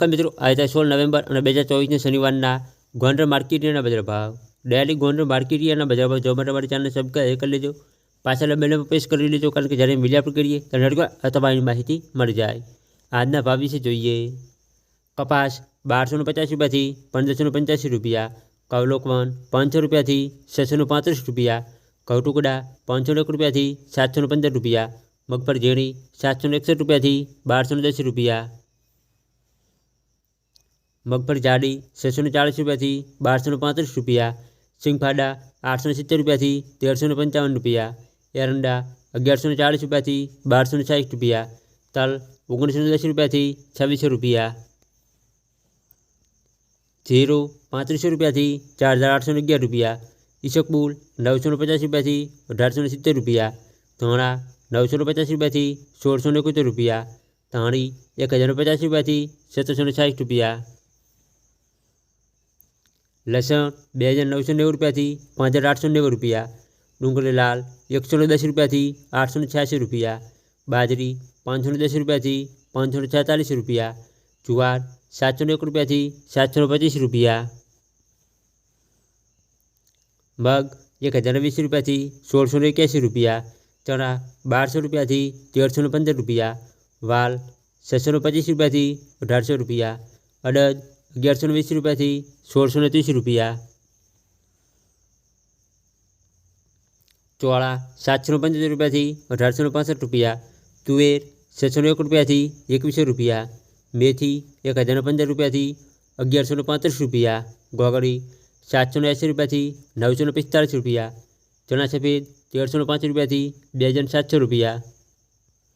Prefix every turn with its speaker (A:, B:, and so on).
A: નમસ્કાર મિત્રો આજે સોળ નવેમ્બર અને બે હજાર ચોવીસને શનિવારના ગોંડલ માર્કેટિયાના બજાર ભાવ ડેલી ગોંડલ માર્કેટિયાના બજાર ભાવ જોવા માટે અમારી ચેનલ સબસ્ક્રાઈબ કરી લેજો પાછળ બેલ પ્રેસ કરી લેજો કારણ કે જ્યારે મીડિયા પર કરીએ ત્યારે હડકો તમારી માહિતી મળી જાય આજના ભાવ વિશે જોઈએ કપાસ બારસો પચાસ રૂપિયાથી પંદરસો પંચ્યાસી રૂપિયા કવલોકવન પાંચસો રૂપિયાથી છસો પાંત્રીસ રૂપિયા ઘઉં ટુકડા પાંચસો એક રૂપિયાથી સાતસો પંદર રૂપિયા મગફળી ઝીણી સાતસો એકસઠ રૂપિયાથી બારસો દસ રૂપિયા મગફળી જાડી છસો ને ચાળીસ રૂપિયાથી બારસો ને પાંત્રીસ રૂપિયા સિંગફાડા આઠસો ને સિત્તેર રૂપિયાથી તેરસો ને પંચાવન રૂપિયા એરંડા અગિયારસો ને ચાળીસ રૂપિયાથી બારસો ને સાઠ રૂપિયા તલ ઓગણીસો ને દસ રૂપિયાથી છવ્વીસો રૂપિયા જીરું પાંત્રીસો રૂપિયાથી ચાર હજાર આઠસો ને અગિયાર રૂપિયા ઈસકબુલ નવસો ને પચાસ રૂપિયાથી અઢારસો ને સિત્તેર રૂપિયા ધોણા નવસો ને પચાસ રૂપિયાથી સોળસો ને એકોતેર રૂપિયા ધાણી એક હજાર પચાસ રૂપિયાથી સત્તરસો ને સાઠ રૂપિયા લસણ બે હજાર નવસો નેવું રૂપિયાથી પાંચ હજાર આઠસો નેવું રૂપિયા ડુંગળી લાલ એકસો ને દસ રૂપિયાથી આઠસો ને છ્યાસી રૂપિયા બાજરી પાંચસો ને દસ રૂપિયાથી પાંચસો ને છેતાલીસ રૂપિયા જુવાર સાતસો ને એક રૂપિયાથી સાતસો ને પચીસ રૂપિયા મગ એક હજાર વીસ રૂપિયાથી સોળસો ને એક્યાસી રૂપિયા ચણા બારસો રૂપિયાથી તેરસો ને પંદર રૂપિયા વાલ છસો ને પચીસ રૂપિયાથી અઢારસો રૂપિયા અડદ અગિયારસો ને વીસ રૂપિયાથી સોળસો ને ત્રીસ રૂપિયા ચોળા સાતસો ને પંચોતેર રૂપિયાથી અઢારસો ને પાસઠ રૂપિયા તુવેર છસો ને એક રૂપિયાથી એકવીસો રૂપિયા મેથી એક હજાર પંદર રૂપિયાથી અગિયારસો ને પાંત્રીસ રૂપિયા ગોગડી સાતસો ને એંસી રૂપિયાથી નવસો ને પિસ્તાળીસ રૂપિયા ચણા સફેદ તેરસો ને પાંચ રૂપિયાથી બે હજાર સાતસો રૂપિયા